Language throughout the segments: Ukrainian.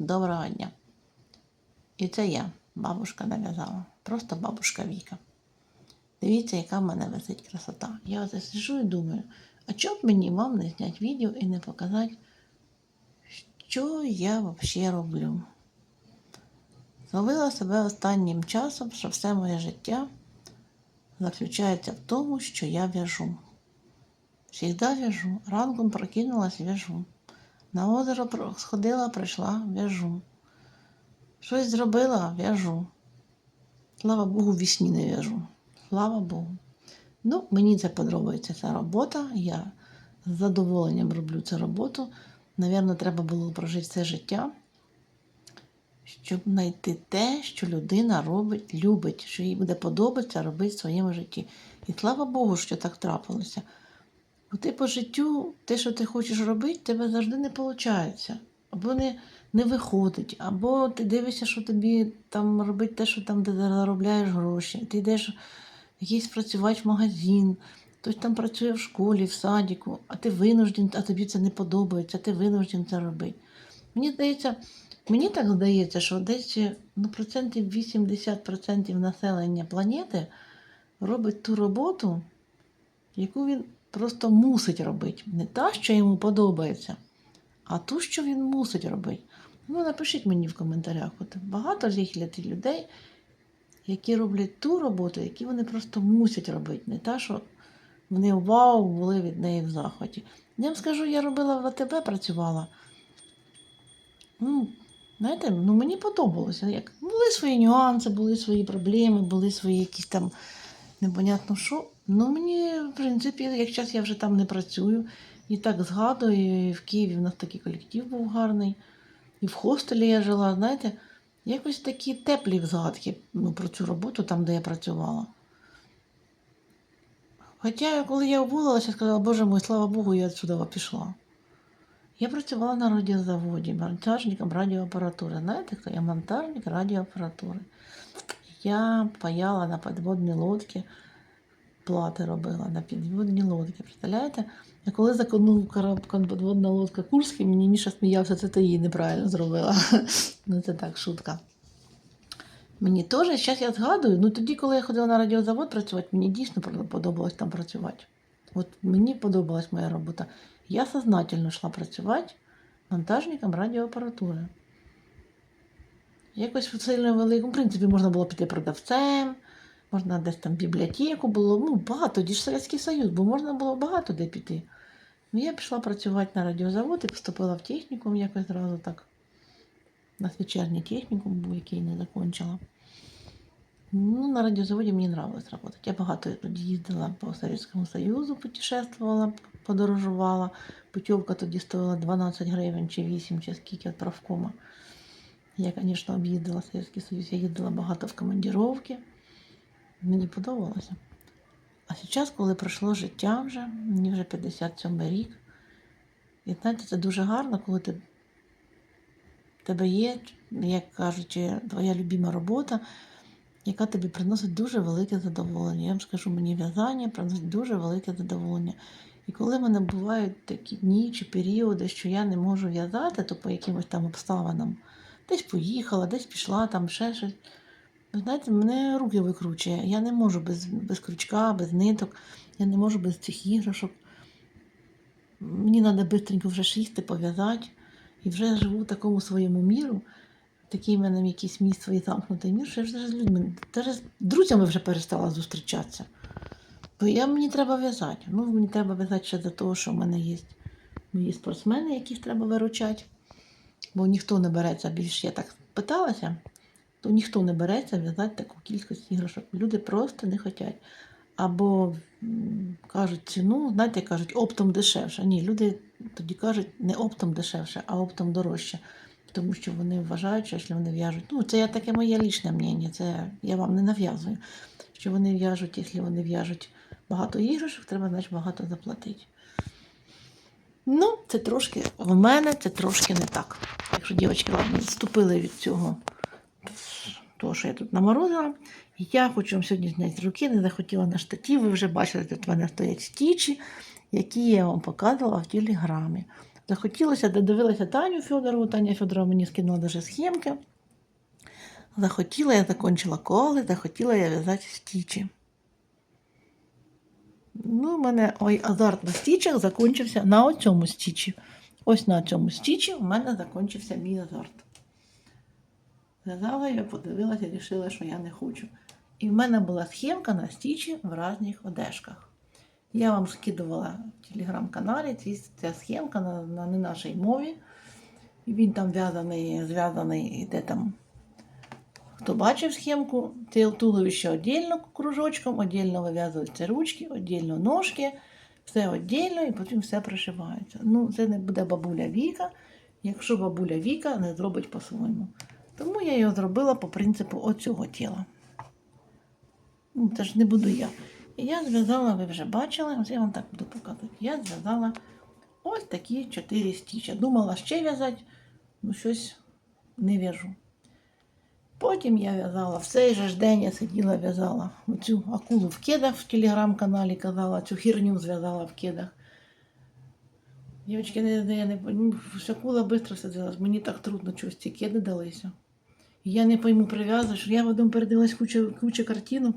доброго дня. І це я, бабушка нав'язала. Просто бабушка Віка. Дивіться, яка в мене висить красота. Я оце сижу і думаю, а чому б мені вам не зняти відео і не показати, що я взагалі роблю? Зловила себе останнім часом, що все моє життя заключається в тому, що я в'яжу. Всігда в'яжу. Ранком прокинулась, в'яжу. На озеро сходила, прийшла, в'яжу. Щось зробила, в'яжу. Слава Богу, вісні не в'яжу. Слава Богу. Ну, мені це подобається ця робота. Я з задоволенням роблю цю роботу. Навірно, треба було прожити все життя, щоб знайти те, що людина робить, любить, що їй буде подобатися робити в своєму житті. І слава Богу, що так трапилося. Бо ти по життю, те, що ти хочеш робити, тебе завжди не виходить. Або не, не виходить, або ти дивишся, що тобі там робить те, що там ти заробляєш гроші. Ти йдеш якийсь працювати в магазин, хтось там працює в школі, в садіку, а ти винужден, а тобі це не подобається, а ти винужден це робити. Мені здається, мені так здається, що десь ну, процентів 80% населення планети робить ту роботу, яку він просто мусить робити. Не та, що йому подобається, а ту, що він мусить робити. Ну, напишіть мені в коментарях. От багато ж їх людей, які роблять ту роботу, яку вони просто мусять робити. Не та, що вони вау, були від неї в захваті. Я вам скажу, я робила в АТБ, працювала. Ну, знаєте, ну мені подобалося. Як. Були свої нюанси, були свої проблеми, були свої якісь там непонятно що. Ну, мені, в принципі, як час я вже там не працюю. І так згадую, і в Києві в нас такий колектив був гарний. І в хостелі я жила, знаєте, якось такі теплі згадки ну, про цю роботу, там, де я працювала. Хоча, коли я уволилася, сказала, Боже мой, слава Богу, я відсюди пішла. Я працювала на радіозаводі, монтажником радіоапаратури. Знаєте, хто я монтажник радіоапаратури. Я паяла на підводні лодки, плати робила на підводні лодки. Представляєте? А коли законув підводна лодка Курський, мені Міша сміявся, це ти її неправильно зробила. ну це так, шутка. Мені теж, зараз я згадую, ну тоді, коли я ходила на радіозавод працювати, мені дійсно подобалось там працювати. От мені подобалась моя робота. Я сознательно йшла працювати монтажником радіоапаратури. Якось сильно великому, в принципі, можна було піти продавцем, можна десь там бібліотеку було, ну, багато, тоді ж Совєтський Союз, бо можна було багато де піти. Ну, я пішла працювати на радіозавод і поступила в технікум якось зразу так. У нас вечірній технікум був, який не закінчила. Ну, на радіозаводі мені нравилось працювати. Я багато тоді їздила по Совєтському Союзу, путешествувала, подорожувала. Путівка тоді стоїла 12 гривень чи 8, чи скільки від правкома. Я, звісно, об'їздила Совєтський Союз, я їздила багато в командировки. Мені подобалося. А зараз, коли пройшло життя вже, мені вже 57 рік, і знаєте, це дуже гарно, коли ти, тебе є, як кажучи, твоя любима робота, яка тобі приносить дуже велике задоволення. Я вам скажу, мені в'язання приносить дуже велике задоволення. І коли в мене бувають такі дні чи періоди, що я не можу в'язати, то по якимось там обставинам, десь поїхала, десь пішла, там ще щось. Знаєте, мене руки викручує. Я не можу без, без крючка, без ниток, я не можу без цих іграшок. Мені треба швидко вже шісти, пов'язати. І вже живу в такому своєму міру. Такий в мене якийсь мій свій замкнутий мір, що я вже з людьми, навіть з друзями вже перестала зустрічатися. Бо я, мені треба в'язати. Ну, мені треба в'язати ще за того, що в мене є мої спортсмени, яких треба виручати. Бо ніхто не береться більше, я так питалася, то ніхто не береться в'язати таку кількість іграшок. Люди просто не хочуть. Або кажуть ціну, знаєте, кажуть, оптом дешевше. Ні, люди тоді кажуть не оптом дешевше, а оптом дорожче. Тому що вони вважають, що якщо вони в'яжуть. Ну, це я таке моє лічне мнення, це я вам не нав'язую. Що вони в'яжуть, якщо вони в'яжуть багато іграшок, треба, значить, багато заплатити. Ну, це трошки в мене це трошки не так. Якщо дівчатки ладно, відступили від цього, того, що я тут наморозила. Я хочу вам сьогодні зняти руки, не захотіла на штатів. Ви вже бачили, тут в мене стоять стічі, які я вам показувала в телеграмі. Захотілося, додивилася Таню Федорову. Таня Федорова мені скинула даже схемки. Захотіла, я закончила коли, захотіла я в'язати стічі. Ну, у мене ой, азарт на стічах закінчився на оцьому стічі. Ось на цьому стічі у мене закінчився мій азарт. В'язала я, подивилася, вирішила, що я не хочу. І в мене була схемка на стічі в різних одежках. Я вам скидувала в телеграм-каналі ця схемка на, на не нашій мові. І він там в'язаний, зв'язаний, іде там. Хто бачив схемку, це туловище віддільно кружочком, віддільно вив'язуються ручки, віддільно ножки, все віддільно і потім все пришивається. Ну, це не буде бабуля Віка, якщо бабуля Віка не зробить по-своєму. Тому я його зробила по принципу оцього тіла. Ну, це ж не буду я. І я зв'язала, ви вже бачили, ось я вам так буду показувати. Я зв'язала ось такі чотири стічі. Думала ще в'язати, ну щось не в'яжу. Потім я в'язала, в цей же ж день я сиділа, в'язала оцю акулу в кедах в телеграм-каналі казала, цю херню зв'язала в кедах. Дівчатки, не, не, я не ну, ж акула швидко сиділась, мені так трудно чогось ці кеди далися. Я не пойму прив'язуєш. Я потім передивилась кучу, кучу картинок.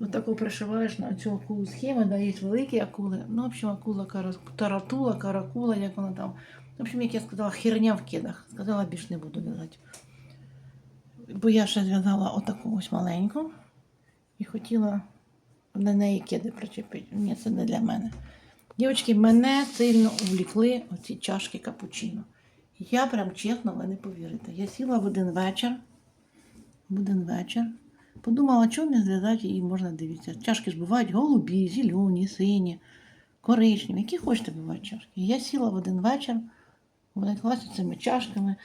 Отако пришиваєш на цю акулу схеми, да, є великі акули. Ну, в общем, акула, таратула, каракула, як вона там. В общем, як я сказала, херня в кедах. Сказала, більш не буду в'язати. Бо я ще зв'язала отаку ось маленьку і хотіла на неї кеди причепити. Ні, це не для мене. Дівчатки, мене сильно увлікли оці чашки капучино. Я прям чесно, ви не повірите. Я сіла в один вечір. В один вечір. Подумала, чому не зв'язати її можна дивитися. Чашки ж бувають голубі, зелені, сині, коричневі, які хочете бувають чашки. Я сіла в один вечір, влеклася цими чашками.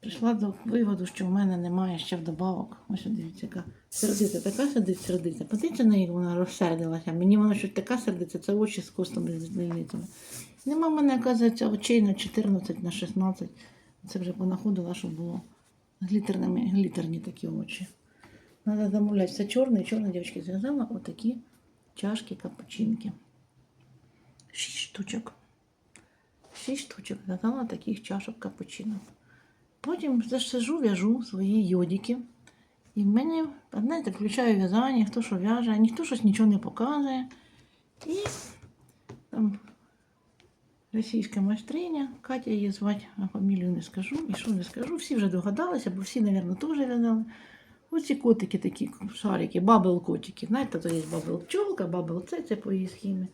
Прийшла до виводу, що в мене немає ще вдобавок. Ось дивіться, яка сердиця, така сидить сердиця. Подивіться на як вона розсердилася. Мені вона щось така сердиця, це очі з костами з зеленицями. Нема в мене, оказується, очей на 14, на 16. Це вже понаходила, що було глітерними, глітерні такі очі. Надо замовляти все чорне, і чорне, дівчатки, зв'язала отакі чашки капучинки. Шість штучок. Шість штучок зв'язала таких чашок капучино. Потім сижу, в'яжу свої йодики. І в мене, знаєте, включаю в'язання, хто що в'яже, ніхто щось нічого не показує. І там російська майстриня, Катя її звати, а фамілію не скажу, і що не скажу. Всі вже догадалися, бо всі, мабуть, теж в'язали. Оці котики такі шарики, бабл котики. Знаєте, то є бабл пчолка, бабл це, це по її схемі.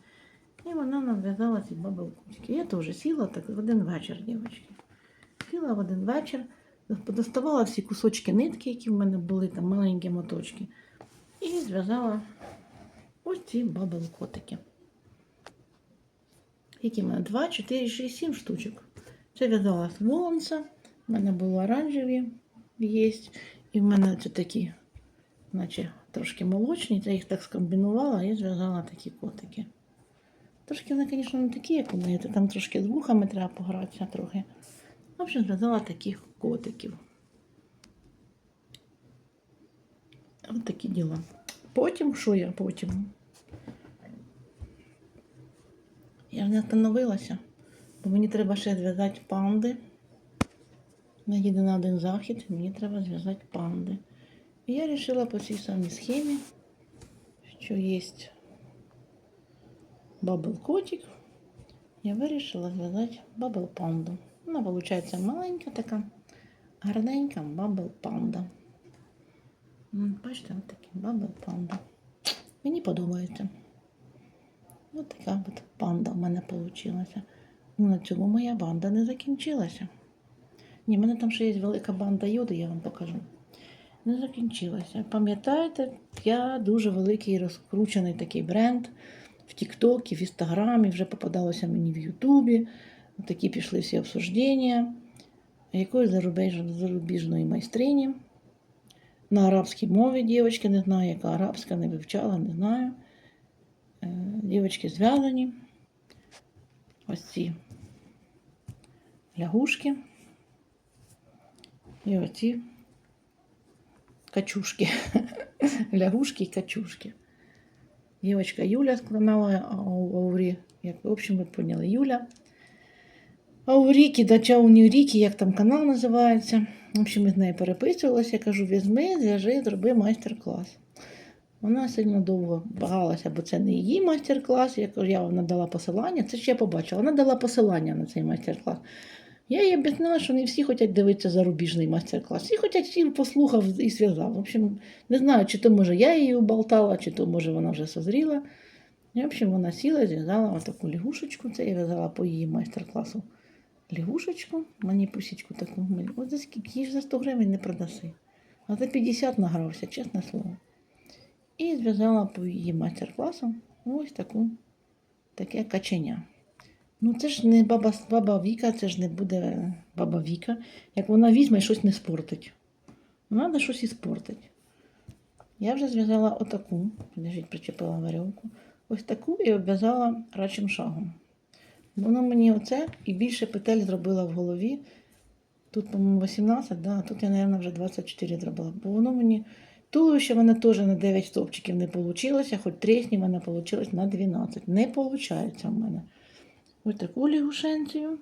І вона нам в'язала ці бабл котики. Я теж сіла так в один вечір, дівчатки. Сіла в один вечір, доставала всі кусочки нитки, які в мене були, там маленькі моточки, і зв'язала ось ці бабл котики. Які в мене 2, 4, 6, 7 штучок. Це в'язала з волонця. У мене були оранжеві є. І в мене це такі, наче трошки молочні. Я їх так скомбінувала і зв'язала такі котики. Трошки вони, звісно, не такі, як у неї. Там трошки з вухами треба погратися трохи. В общем, зв'язала таких котиків. Ось такі діла. Потім, що я потім? Я не остановилася, бо мені треба ще зв'язати панди. Я їду на один захід, мені треба зв'язати панди. І я вирішила по цій самій схемі, що є бабл котик. Я вирішила зв'язати бабл панду. Вона виходить маленька така, гарненька бабл панда. Бачите, ось такий бабл панда. Мені подобається. Ось така от панда в мене вийшла. Ну, на цьому моя банда не закінчилася. Ні, в мене там ще є велика банда йоди, я вам покажу. Не закінчилася. Пам'ятаєте, я дуже великий розкручений такий бренд в Тіктокі, в Інстаграмі, вже попадалося мені в Ютубі. Такі пішли всі обсуждення якоїсь зарубіжної майстрині. На арабській мові дівчатки, не знаю, яка арабська, не вивчала, не знаю. Е, Дівчатки зв'язані. Ось ці лягушки. І оці качушки. Лягушки і качушки. Дівчинка Юля каналу Аурі. Як, в общем, ви поняли, Юля. А у Ріки, дача у Ріки, як там канал називається. В общем, ми з нею переписувалися. Я кажу, візьми, зв'яжи, зроби майстер-клас. Вона сильно довго багалася, бо це не її майстер-клас. Я кажу, я вам надала посилання. Це ж я побачила. Вона дала посилання на цей майстер-клас. Я їй об'яснила, що не всі хочуть дивитися зарубіжний майстер-клас. Всі хочуть, всі послухав і зв'язав. В общем, не знаю, чи то може я її уболтала, чи то може вона вже созріла. І, в общем, вона сіла зв'язала отаку лягушечку. Це я в'язала по її майстер-класу. Лягушечку, мені пусічку таку. Мені- От за скільки її ж за 100 гривень не продаси. А за 50 награвся, чесне слово. І зв'язала по її майстер-класу ось таку, таке каченя. Ну це ж не баба, баба Віка, це ж не буде баба Віка. Як вона візьме щось не спортить. Треба щось і спортить. Я вже зв'язала отаку, підождіть, причепила варіовку. Ось таку і обв'язала рачим шагом. Воно мені оце і більше петель зробила в голові. Тут, по-моєму, 18, да, а тут я, мабуть, вже 24 зробила. Бо воно мені. Туловище в мене теж на 9 стовпчиків не вийшло, хоч трісні в мене вийшло на 12. Не виходить в мене. Ось таку лягушенцію.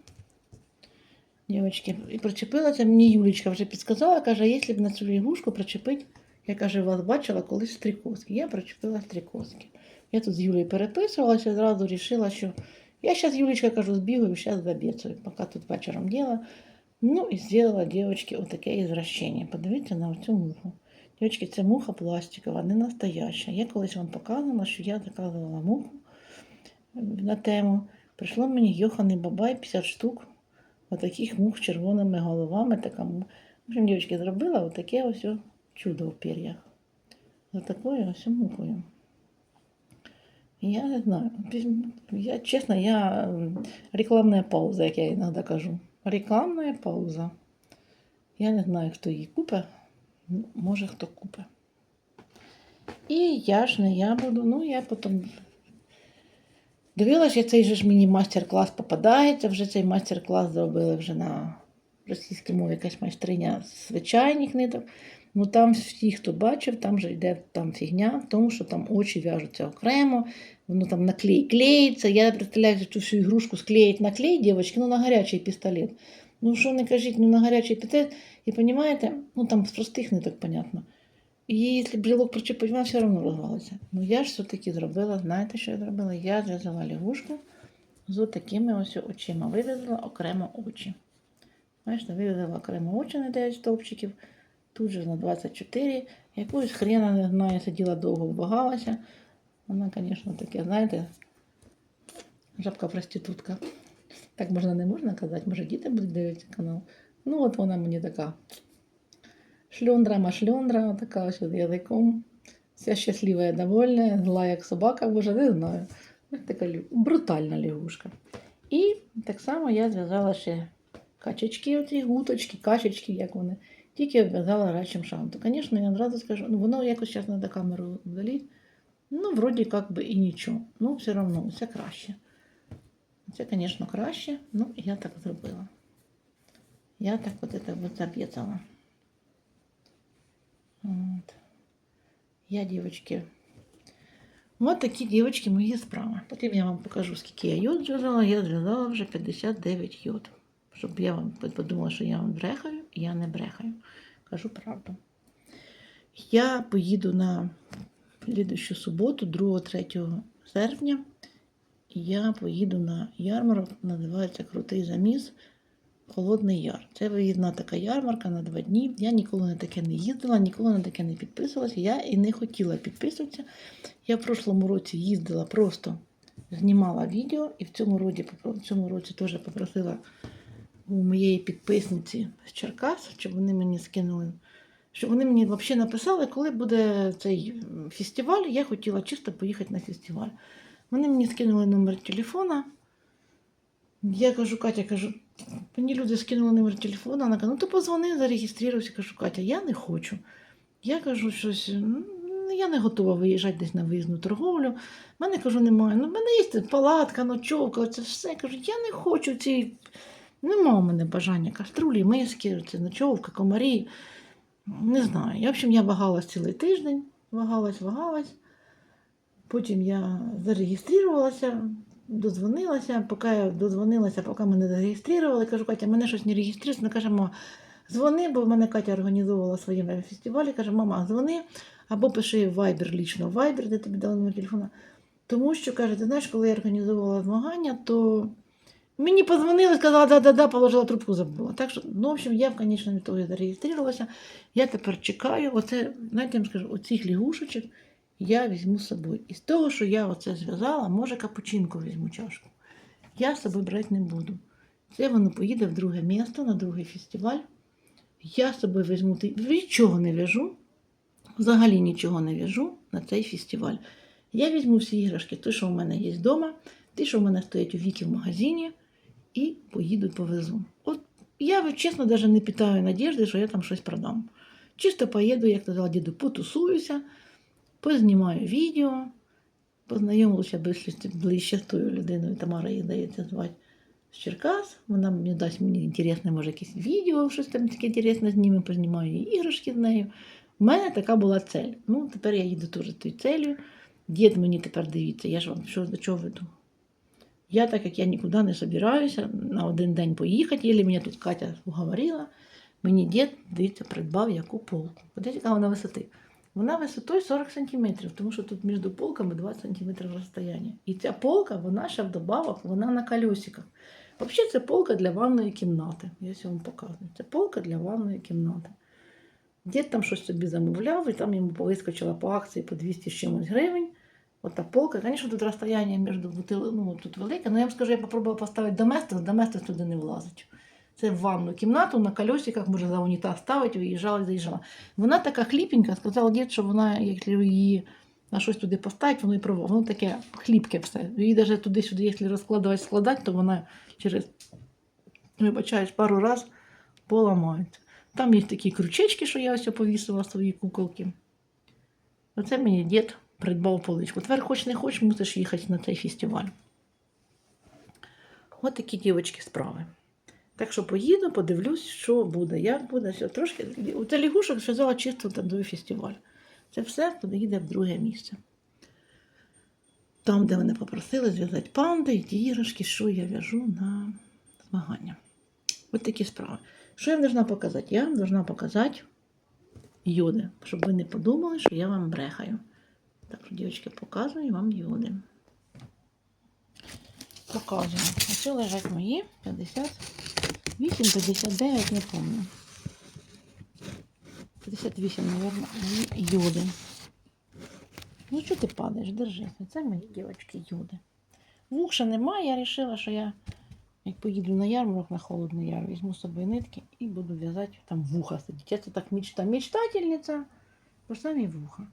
Дівчатки, і причепила це мені Юлічка вже підказала, каже, якщо б на цю лягушку причепити, я каже, вас бачила колись стрікозки. Я причепила стрікозки. Я тут з Юлею переписувалася, зразу вирішила, що я зараз, Юлечка, кажу, збігаю, зараз заб'ється, поки тут вечором діла. Ну і зробила дівчатки отаке ізвращення. Подивіться на цю муху. Дівчатки, це муха пластикова, не настояща. Я колись вам показувала, що я заказувала муху на тему. Прийшло мені Йоханий Бабай 50 штук отаких мух з червоними головами. Така В общем, дівчатки, зробила отаке ось чудо в пір'ях. За такою ось мухою. Я не знаю. Я, чесно, я рекламна пауза, як я іноді кажу. Рекламна пауза. Я не знаю, хто її купить. Ну, Може, хто купить. І я ж не я буду, ну я потім дивилася, цей же ж мені майстер-клас попадається. Вже цей майстер-клас зробили вже на російській мові якась майстриня з звичайних ниток. Ну там всі, хто бачив, там же йде там фігня, тому що там очі в'яжуться окремо, воно там на клей клеїться. Я представляю, що всю ігрушку склеїть на клей, дівчатки, ну на гарячий пістолет. Ну що не кажіть, ну на гарячий пістолет. І розумієте, ну там з простих ниток, понятно. І якщо брілок причепить, вона все одно розвалиться. Ну я ж все-таки зробила, знаєте, що я зробила? Я зв'язала лягушку з такими ось очима. Вивезла окремо очі. Бачите, вивезла окремо очі на 9 стовпчиків, тут же на 24. Якусь хрена не знаю, сиділа довго вагалася. Вона, звісно, таке, знаєте, жабка-проститутка. Так можна не можна казати, може діти будуть дивитися канал. Ну, от вона мені така шльондра машльондра, така ось язиком. Вся щаслива і довольна, зла як собака, боже, не знаю. Така брутальна лягушка. І так само я зв'язала ще качечки, оці гуточки, качечки, як вони. Тільки обв'язала рачим. То, звісно, я одразу скажу, ну воно якось зараз треба камеру вдаліть. Ну, вроді як би і нічого. Ну, все одно, це краще. Це, звісно, краще. Ну, я так зробила. Я так от це от зап'ятала. От. Я, дівчатки, Ось такі, дівчатки, мої справи. Потім я вам покажу, скільки я йод зв'язала. Я зв'язала вже 59 йод. Щоб я вам подумала, що я вам брехаю, я не брехаю. Кажу правду. Я поїду на слідущу суботу, 2-3 серпня. Я поїду на ярмарок, називається Крутий заміс. Холодний Яр. Це виїзна така ярмарка на два дні. Я ніколи на таке не їздила, ніколи на таке не підписувалася. Я і не хотіла підписуватися. Я в прошлому році їздила, просто знімала відео, і в цьому році, в цьому році теж попросила у моєї підписниці з Черкас, щоб вони мені скинули. Щоб вони мені взагалі написали, коли буде цей фестиваль. Я хотіла чисто поїхати на фестиваль. Вони мені скинули номер телефона. Я кажу, Катя, кажу, мені люди скинули номер телефона, вона каже, ну то позвони, зареєструйся. Кажу, Катя, я не хочу. Я кажу, щось, ну, я не готова виїжджати десь на виїзну торговлю. В мене кажу, немає. Ну, в мене є палатка, ночовка, це все. Я кажу, я не хочу ці. Нема у мене бажання каструлі, миски, це комарі. Не знаю. І, в общем, я вагалась цілий тиждень, вагалась, вагалась. Потім я зареєструвалася, дозвонилася, поки я дозвонилася, поки мене зареєстрували, кажу, Катя, мене щось не реєструється. Вона каже, мама, дзвони, бо в мене Катя організовувала свої фестивалі. Каже, мама, дзвони, або пиши в Viber лічно, Viber, де тобі дали номер телефона. Тому що, каже, ти знаєш, коли я організовувала змагання, то мені подзвонили, сказала, да-да-да, положила трубку, забула. Так що, ну, в общем, я в конечному ітогі зареєструвалася. Я тепер чекаю, оце, знаєте, я вам скажу, оцих лягушечок я візьму з собою. І з того, що я оце зв'язала, може капучинку візьму чашку. Я з собою брати не буду. Це воно поїде в друге місто, на другий фестиваль. Я з собою візьму, нічого не в'яжу, взагалі нічого не в'яжу на цей фестиваль. Я візьму всі іграшки, ті, що в мене є вдома, ті, що в мене стоять у віки в магазині, і поїду повезу. От я чесно навіть не питаю надіжди, що я там щось продам. Чисто поїду, як казала діду, потусуюся, познімаю відео, познайомилася ближче, з тою людиною, Тамара її дається звати з Черкас. Вона мені дасть мені інтересне, може, якесь відео, щось там таке інтересне знімемо, познімаю її іграшки з нею. У мене така була цель. Ну, тепер я їду теж тою целью. Дід мені тепер дивіться, я ж вам що до чого веду. Я, так як я нікуди не собираюся, на один день поїхати, і мене тут Катя уговорила, мені дід, дивіться, придбав яку полку. Подивіться, яка вона висоти. Вона висотою 40 см, тому що тут між полками 20 см розстояння. І ця полка, вона ще вдобавок, вона на колесиках. Взагалі, це полка для ванної кімнати. Я вам показую. Це полка для ванної кімнати. Дід там щось собі замовляв, і там йому повискочила по акції по 200 з чимось гривень. Ота полка, звісно, тут розстояння між бутили, ну, тут велике, але я вам скажу, я попробувала поставити доместос, доместос туди не влазить. Це в ванну кімнату на колесиках, може за унітаз ставити, виїжджала, заїжджала. Вона така хліпенька, сказав дід, що вона, якщо її на щось туди поставити, воно і проводить. Воно таке хліпке все. Її навіть туди-сюди, якщо розкладати, складати, то вона через, вибачаюсь, пару раз поламається. Там є такі крючечки, що я ось повісила свої куколки. Оце мені дід придбав поличку. Тепер хоч не хоч, мусиш їхати на цей фестиваль. От такі дівочки справи. Так що поїду, подивлюсь, що буде, як буде. Все. Трошки у це лягушок зв'язала чисто танцює фестиваль. Це все туди їде в друге місце. Там, де мене попросили зв'язати панди і іграшки, що я в'яжу на змагання. Ось такі справи. Що я вам должна показати? Я вам показати йоди, щоб ви не подумали, що я вам брехаю. Так дівчатки, показую вам йоди. Показую. Ось лежать мої 58, 59, не пам'ятаю. 58, мабуть, йоди. Ну, що ти падаєш? Держи. Це мої дівчатки йоди. Вух ще немає, я вирішила, що я як поїду на ярмарок на холодний яр, візьму з собою нитки і буду в'язати там вуха сидіть. Я це так мечта. Мечтательниця, бо самі вуха.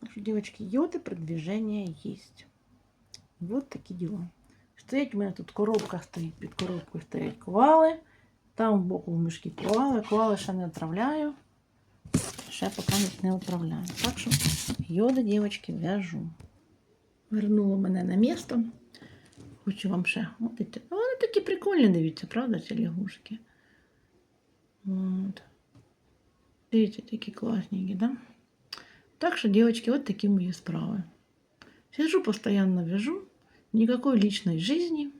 Так девочки, йоди продвиження есть. Вот такі діла. Стоять у мене тут коробка стоїть, під коробкою стоять ковали. Там в боку в мішки ковали. Ковали ще не відправляю. Ще поки не відправляю. Так що йоди, дівчатки, в'яжу. Вернуло мене на місто. Хочу вам ще. От, вони такі прикольні, дивіться, правда, ці лягушки. От. Дивіться, такі класненькі, да? Так що, девочки, вот такие мои справы. Сижу, постоянно вяжу. Никакой личной жизни.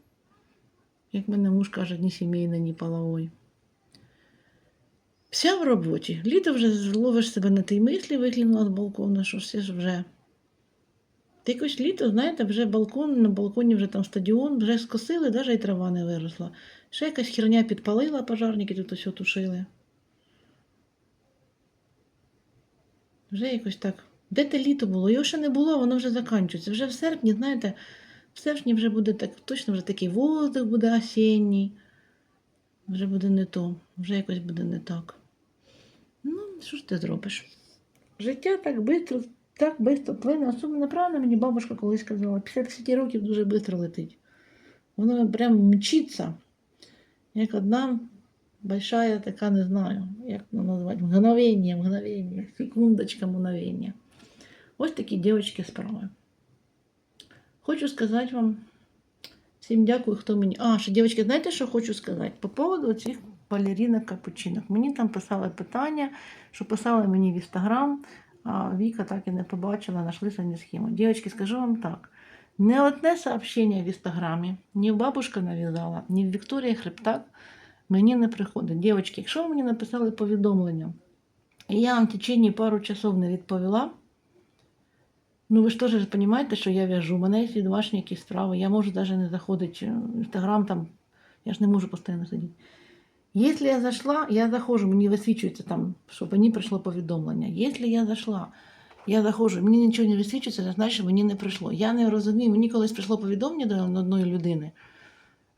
Як мене муж каже, ні сімейної, ні полової. Вся в роботі. Літо вже ловиш себе на тій мислі, викинула з балкона, що все ж вже. Якось літо, знаєте, вже балкон, на балконі вже там стадіон, вже скосили, навіть і трава не виросла. Ще якась херня підпалила, пожарники тут усе тушили. Вже якось так. Де те літо було? Його ще не було, воно вже закінчується. Вже в серпні, знаєте, в серпні вже буде так, точно вже такий воздух буде осінній. Вже буде не то, вже якось буде не так. Ну, що ж ти зробиш? Життя так швидко, так швидко плине. Особливо правильно мені бабушка колись казала, 50 років дуже швидко летить. Воно прям мчиться, як одна большая така, не знаю, як воно назвати, мгновення, мгновення, секундочка, мгновення. Ось такі дівчатки справи. Хочу сказати вам всім дякую, хто мені. А, ще, дівчатки, знаєте, що хочу сказати? По поводу цих балерінок капучинок. Мені там писали питання, що писали мені в інстаграм, а Віка так і не побачила, знайшли самі схему. Дівчатки, скажу вам так. Ни одне сообщення в інстаграмі, ні бабушка нав'язала, ні в Вікторії Хребтак мені не приходить. Дівчатки, якщо ви мені написали повідомлення, і я вам в течение пару часов не відповіла, ну ви ж теж розумієте, що я в'яжу. У мене є домашні якісь справи, я можу навіть не заходити в інстаграм там, я ж не можу постійно сидіти. Якщо я зайшла, я заходжу, мені висвічується там, що мені прийшло повідомлення. Якщо я зайшла, я заходжу, мені нічого не висвічується, значить, мені не прийшло. Я не розумію, мені колись прийшло повідомлення до одної людини.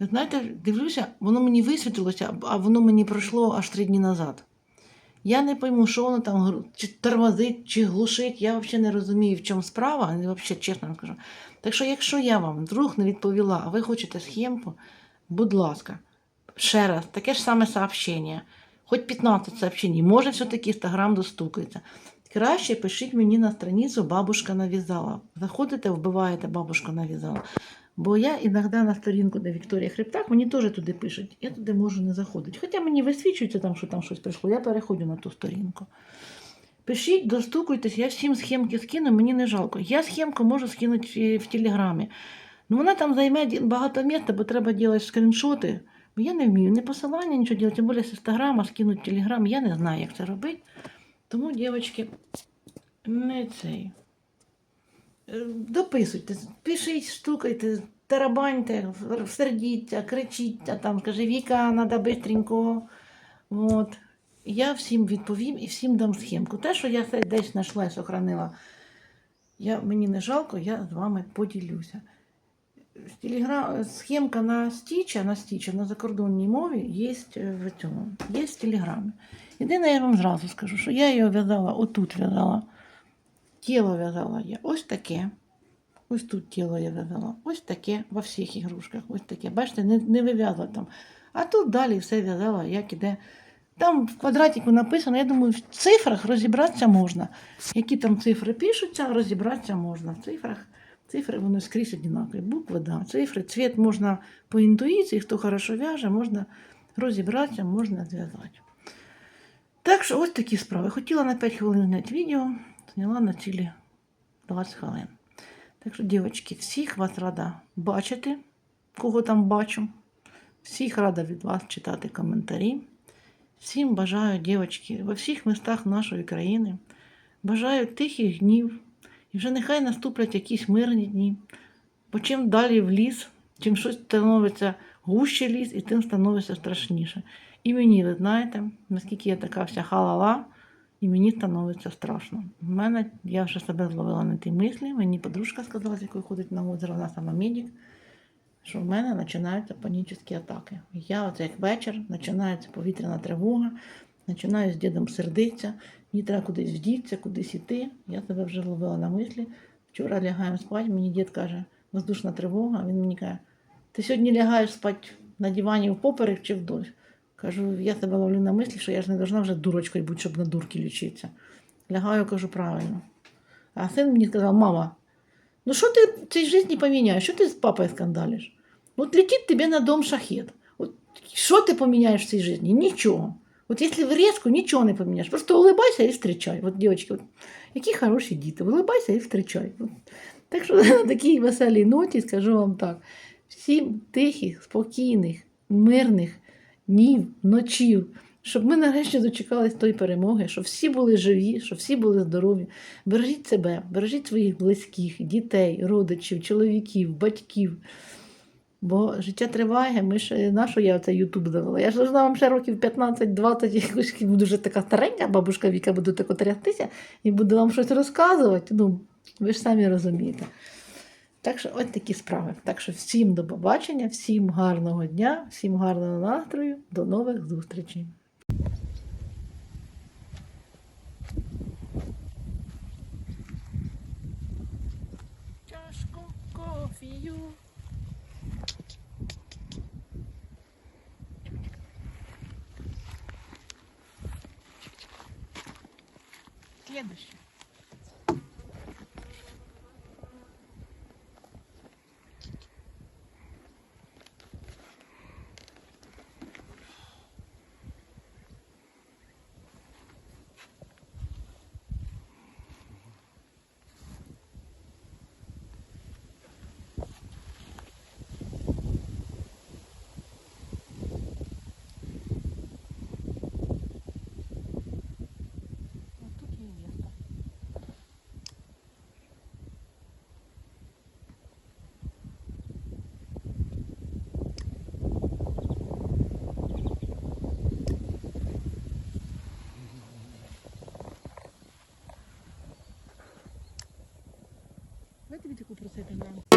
Ви знаєте, дивлюся, воно мені висвітилося, а воно мені пройшло аж три дні назад. Я не пойму, що воно там чи тормозить, чи глушить. Я взагалі не розумію, в чому справа, взагалі, чесно вам скажу. Так що, якщо я вам вдруг не відповіла, а ви хочете схемку, будь ласка, ще раз, таке ж саме сообщення, хоч 15 сообщень, може все-таки Інстаграм достукається. Краще пишіть мені на страницю бабушка нав'язала. Заходите, вбиваєте бабушка нав'язала. Бо я іноді на сторінку, де Вікторія Хребтак, мені теж туди пишуть. Я туди можу не заходити. Хоча мені висвічується там, що там щось прийшло, я переходжу на ту сторінку. Пишіть, достукуйтесь, я всім схемки скину, мені не жалко. Я схемку можу скинути в, Телеграмі. Ну вона там займе багато місця, бо треба робити скріншоти. Бо я не вмію ні посилання, нічого робити, тим більше з Інстаграма скинути в Телеграм. Я не знаю, як це робити. Тому, дівчатки, не цей. Е, Дописуйте, пишіть, стукайте, тарабаньте, сердіться, кричіть, там скаже, Віка, треба бистренько. От. Я всім відповім і всім дам схемку. Те, що я це десь знайшла і сохранила, я, мені не жалко, я з вами поділюся. Телеграм, схемка на стіча, на стіча, на закордонній мові є в цьому, є в Телеграмі. Єдине, я вам зразу скажу, що я її в'язала, отут в'язала. Тіло в'язала я ось таке. Ось тут тіло я в'язала. Ось таке во всіх ігрушках. Ось таке. Бачите, не, не вив'язала там. А тут далі все в'язала, як іде. Там в квадратику написано, я думаю, в цифрах розібратися можна. Які там цифри пишуться, розібратися можна. В цифрах цифри вони скрізь однакові. Букви, да. Цифри, цвіт можна по інтуїції, хто хорошо в'яже, можна розібратися, можна зв'язати. Так що ось такі справи. Хотіла на 5 хвилин зняти відео, зняла на цілі 20 хвилин. Так що, дівчатки, всіх вас рада бачити, кого там бачу. Всіх рада від вас читати коментарі. Всім бажаю, дівчатки, во всіх містах нашої країни. Бажаю тихих днів. І вже нехай наступлять якісь мирні дні. Бо чим далі в ліс, чим щось становиться гуще ліс, і тим становиться страшніше. І мені, ви знаєте, наскільки я така вся халала, і мені становиться страшно. У мене я вже себе зловила на тій мислі. Мені подружка сказала, з якою ходить на озеро, вона сама медик, що в мене починаються панічні атаки. Я оце як вечір, починається повітряна тривога, починаю з дідом сердитися, мені треба кудись вдітися, кудись іти. Я себе вже ловила на мислі. Вчора лягаємо спати, мені дід каже, воздушна тривога. Він мені каже, ти сьогодні лягаєш спати на дивані впоперек чи вдоль? Кажу, я себе ловлю на мислі, що я ж не должна вже дурочкою бути, щоб на дурки лічитися. Лягаю, кажу, правильно. А син мені сказав, мама, ну що ти в цій житті поміняєш? Що ти з папою скандалиш? От летить тобі на дом шахет. От що ти поміняєш в цій житті? Нічого. От якщо в резку, нічого не поміняєш. Просто улибайся і встречай. От, дівчатки, от, які хороші діти. Улибайся і встречай. От. Так що на такій веселій ноті скажу вам так: всім тихих, спокійних, мирних днів, ночів, щоб ми нарешті дочекались тої перемоги, щоб всі були живі, щоб всі були здорові. Бережіть себе, бережіть своїх близьких, дітей, родичів, чоловіків, батьків. Бо життя триває, ми ж на що я цей Ютуб завела? Я ж должна вам ще років 15-20, якось буду вже така старенька бабушка Віка, буду тако трястися і буду вам щось розказувати. Ну, ви ж самі розумієте. Так що ось такі справи. Так що всім до побачення, всім гарного дня, всім гарного настрою, до нових зустрічей. політику просити нам.